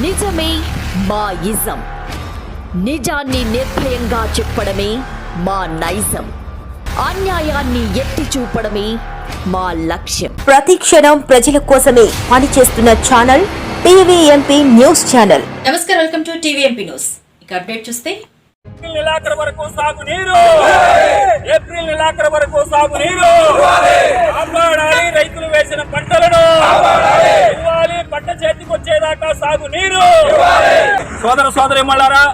నిజమే మా ఇజం నిజాన్ని నిర్భయంగా చెప్పడమే మా నైజం. అన్యాయాన్ని ఎత్తి చూపడమే మా లక్ష్యం. ప్రతి క్షణం ప్రజల కోసమే పనిచేస్తున్న ఛానల్ టీవీఎంపీ న్యూస్ ఛానల్. నమస్కారం వెల్కమ్ టు టీవీఎంపీ న్యూస్. ఇక అప్డేట్ చూస్తే ఏప్రిల్ నెలాఖరు వరకు సాగు నీరు ఏప్రిల్ నెలాఖరు వరకు సాగు నీరు కాపాడాలి రైతులు వేసిన పంటలను ఇవ్వాలి పంట చేతికి వచ్చేదాకా నీరు. సోదర సోదరి మళ్ళారా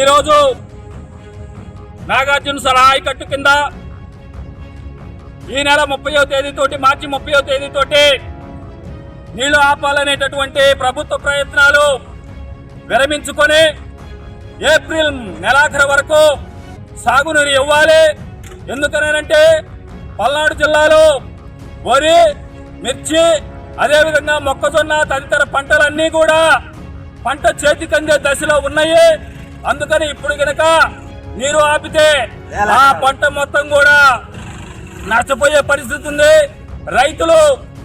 ఈరోజు నాగార్జున సలహా కట్టు కింద ఈ నెల ముప్పయో తేదీతోటి మార్చి ముప్పయో తేదీతోటి నీళ్ళు ఆపాలనేటటువంటి ప్రభుత్వ ప్రయత్నాలు విరమించుకొని ఏప్రిల్ నెలాఖరు వరకు సాగునీరు ఇవ్వాలి. ఎందుకనంటే పల్నాడు జిల్లాలో వరి మిర్చి అదేవిధంగా మొక్కజొన్న తదితర పంటలన్నీ కూడా పంట చేతికందే దశలో ఉన్నాయి. అందుకని ఇప్పుడు గనక నీరు ఆపితే ఆ పంట మొత్తం కూడా నష్టపోయే పరిస్థితి ఉంది. రైతులు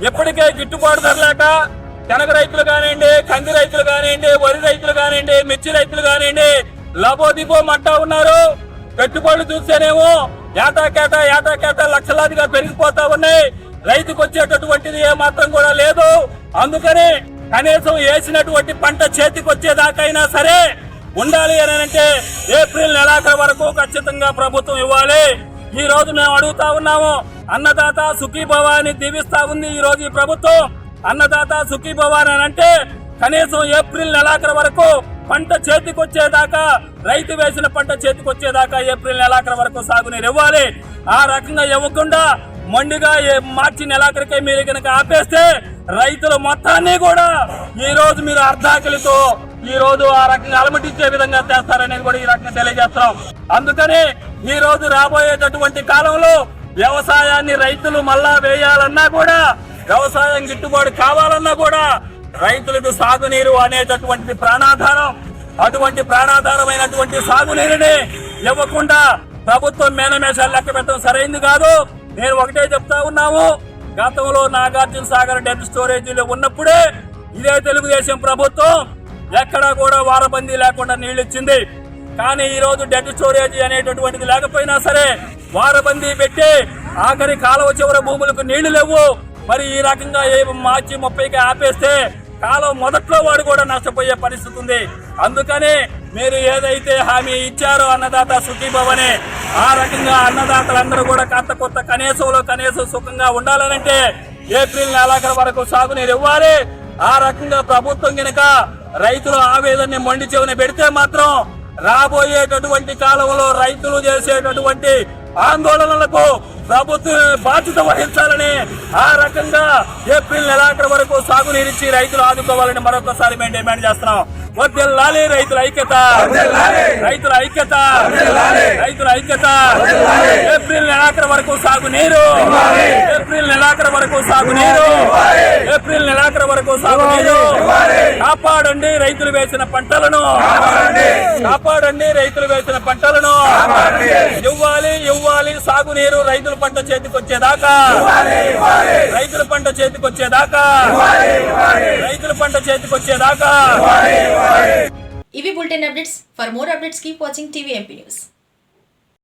ఎప్పటికే గిట్టుబాటు ధర లేక శనగ రైతులు కానివ్వండి కంది రైతులు కానివ్వండి వరి రైతులు కానివ్వండి మిర్చి రైతులు కానివ్వండి లబోదిబో మంటా ఉన్నారు. పెట్టుబడులు చూస్తేనేమో ఏటా కేటా ఏటా కేటా లక్షలాదిగా పెరిగిపోతా ఉన్నాయి. రైతుకు వచ్చేటటువంటిది ఏ మాత్రం కూడా లేదు. అందుకని కనీసం వేసినటువంటి పంట చేతికి వచ్చేదాకైనా సరే ఉండాలి అని అంటే ఏప్రిల్ నెలాఖరు వరకు ఖచ్చితంగా ప్రభుత్వం ఇవ్వాలి. ఈ రోజు మేము అడుగుతా ఉన్నాము అన్నదాత సుఖీభవ అని దీవిస్తా ఉంది ఈ రోజు ఈ ప్రభుత్వం. అన్నదాత సుఖీభవ అని అంటే కనీసం ఏప్రిల్ నెలాఖరు వరకు పంట చేతికొచ్చేదాకా రైతు వేసిన పంట చేతికొచ్చేదాకా ఏప్రిల్ నెలాఖరు వరకు సాగునీరు ఇవ్వాలి. ఆ రకంగా ఇవ్వకుండా మొండిగా ఏ మార్చి నెలాఖరికే మీరు కనుక ఆపేస్తే రైతుల మొత్తాన్ని కూడా ఈ రోజు మీరు అర్ధాకలితో ఈ రోజు ఆ రకంగా అలమటించే విధంగా చేస్తారనేది కూడా ఈ రకంగా తెలియజేస్తాం అందుకని ఈ రోజు రాబోయేటటువంటి కాలంలో వ్యవసాయాన్ని రైతులు మళ్ళా వేయాలన్నా కూడా వ్యవసాయం గిట్టుబాటు కావాలన్నా కూడా రైతులకు సాగునీరు అనేటటువంటి ప్రాణాధారం. అటువంటి ప్రాణాధారమైనటువంటి సాగునీరుని ఇవ్వకుండా ప్రభుత్వం మేనమేషాలు లెక్క పెట్టడం సరైంది కాదు. నేను ఒకటే చెప్తా ఉన్నాము. గతంలో నాగార్జున సాగర్ డెడ్ స్టోరేజీలో ఉన్నప్పుడే ఇదే తెలుగుదేశం ప్రభుత్వం ఎక్కడా కూడా వారబందీ లేకుండా నీళ్ళు ఇచ్చింది కానీ ఈరోజు డెడ్ స్టోరేజ్ అనేటటువంటిది లేకపోయినా సరే వారబందీ పెట్టి ఆఖరి కాలువ చివర భూములకు నీళ్ళు లేవు. మరి ఈ రకంగా ఏ మార్చి ముప్పైకి ఆపేస్తే కాలం మొదట్లో వాడు కూడా నష్టపోయే పరిస్థితి ఉంది. అందుకని మీరు ఏదైతే హామీ ఇచ్చారో అన్నదాత సుఖీభవని ఆ రకంగా అన్నదాతలందరూ కూడా కొత్త కొత్త కనీసంలో కనీసం సుఖంగా ఉండాలనంటే ఏప్రిల్ నెలాఖరు వరకు సాగునీరు ఇవ్వాలి. ఆ రకంగా ప్రభుత్వం గనక రైతుల ఆవేదనని మొండి చెవిని పెడితే మాత్రం రాబోయేటటువంటి కాలంలో రైతులు చేసేటటువంటి ఆందోళనలకు ప్రభుత్వం బాధ్యత వహించాలని ఆ రకంగా ఏప్రిల్ నెలాఖరు వరకు సాగునీరిచ్చి రైతులు ఆదుకోవాలని మరొకసారి మేము డిమాండ్ చేస్తున్నాం. వద్దెల్లాలి రైతుల ఐక్యత. రైతుల ఐక్యత. రైతుల ఐక్యత. ఏప్రిల్ నెలాఖరు వరకు సాగునీరు. ఏప్రిల్ నెలాఖరు వరకు సాగునీరు. ఏప్రిల్ నెలాఖరు వరకు సాగునీరు. కాపాడండి రైతులు వేసిన పంటలను. కాపాడండి. రైతులు వేసిన పంటలను. ఇవ్వాలి ఇవ్వాలి సాగునీరు రైతుల పంట చేతికి వచ్చేదాకా రైతుల పంట చేతికి వచ్చేదాకా రైతుల పంట చేతికి వచ్చేదాకా ఇవి bulletin updates. For more updates keep watching TVMP news.